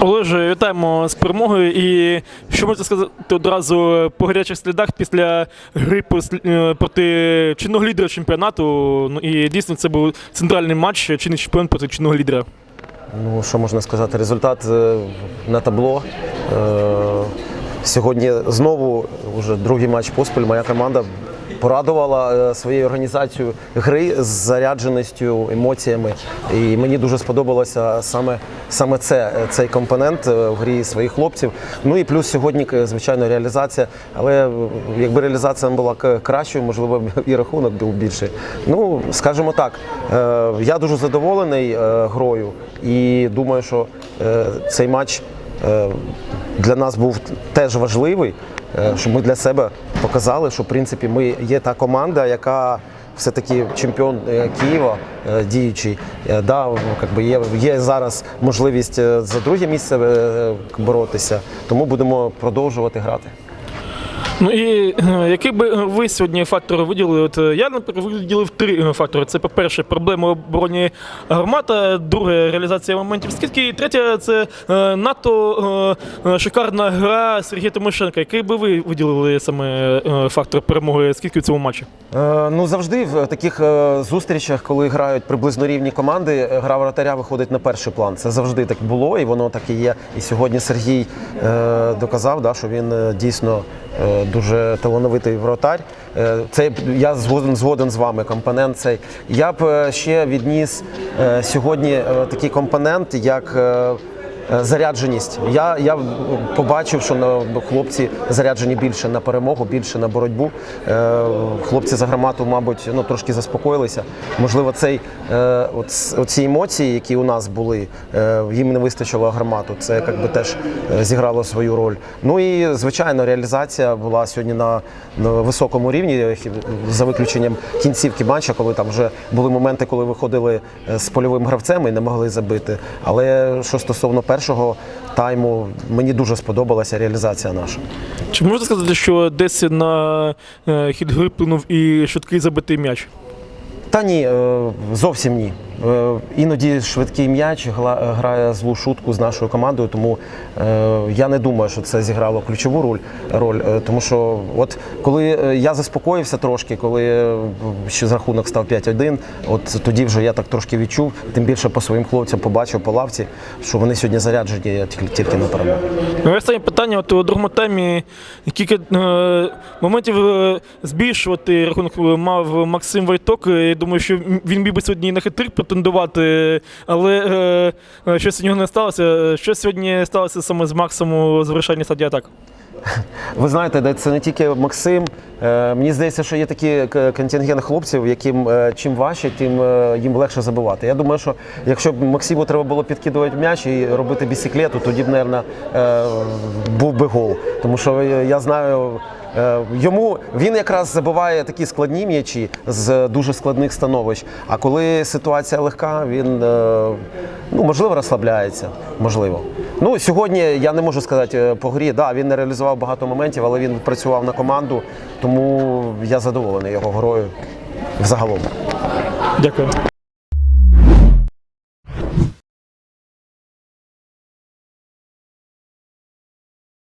Олеже, вітаємо з перемогою. І що можете сказати одразу по гарячих слідах після гри е, проти чинного лідера чемпіонату? Ну і дійсно це був центральний матч чинний чемпіон проти чинного лідера. Ну, що можна сказати? Результат е, на табло. Е, Сьогодні знову вже другий матч поспіль. Моя команда порадувала е, своєю організацією гри з зарядженістю, емоціями. І мені дуже сподобалося саме, саме це, е, цей компонент е, в грі своїх хлопців. Ну і плюс сьогодні, звичайно, реалізація. Але якби реалізація була кращою, можливо, і рахунок був більший. Ну, скажімо так, я дуже задоволений грою і думаю, що цей матч для нас був теж важливий, щоб ми для себе показали, що в принципі ми є та команда, яка все-таки чемпіон е, Києва е, діючий. Е, Да, якби би є, є зараз можливість за друге місце боротися, тому будемо продовжувати грати. Ну і е, який би е, ви сьогодні фактори виділили? От е, я, наприклад, виділив три фактори. Це, по-перше, проблема обороні гармата, друге реалізація моментів скидки, і третє це надто шикарна гра Сергія Тимошенка. Який би ви виділили саме фактор перемоги скидки в цьому матчі? Ну завжди в таких зустрічах, коли грають приблизно рівні команди, гра вратаря виходить на перший план. Це завжди так було, і воно так і є. І сьогодні Сергій доказав, да, що він дійсно дуже талановитий вратар. Е, Це я згоден згоден з вами. Компонент цей. Я б е, ще відніс е, сьогодні такий компонент, як. Е, Зарядженість. Я, я побачив, що на, хлопці заряджені більше на перемогу, більше на боротьбу. Е, хлопці за громаду, мабуть, ну, трошки заспокоїлися. Можливо, цей, е, оці емоції, які у нас були, їм не вистачило громаду. Це якби теж зіграло свою роль. Ну і звичайно, реалізація була сьогодні на, на високому рівні, за виключенням кінцівки матча, коли там вже були моменти, коли виходили з польовим гравцем і не могли забити. Але що стосовно першого тайму, мені дуже сподобалася реалізація наша. Чи можна сказати, що десь на е, хід гри і швидкий забитий м'яч? Та ні, е, зовсім ні. Е, Іноді швидкий м'яч грає злу шутку з нашою командою, тому е, я не думаю, що це зіграло ключову роль. роль е, тому що, от коли е, я заспокоївся трошки, коли е, ще з рахунок став 5-1, от тоді вже я так трошки відчув, тим більше по своїм хлопцям побачив по лавці, що вони сьогодні заряджені тільки, на перемогу. Ну, Останнє питання, от у другому таймі кілька е, моментів е, збільшувати рахунок мав Максим Войток. Я думаю, що він міг би сьогодні і на хитрик претендувати, але е, е, щось у нього не сталося. Що сьогодні сталося саме з Максом у завершальній стадії атак? Ви знаєте, це не тільки Максим. Е, Мені здається, що є такі контингент хлопців, яким е, чим важче, тим е, їм легше забивати. Я думаю, що якщо б Максиму треба було підкидувати м'яч і робити бісіклету, тоді б, мабуть, був би гол. Тому що я знаю. Йому він якраз забиває такі складні м'ячі з дуже складних становищ. А коли ситуація легка, він ну можливо розслабляється. Можливо. Ну сьогодні я не можу сказати е, по грі. Да, він не реалізував багато моментів, але він працював на команду, тому я задоволений його грою взагалом. Дякую.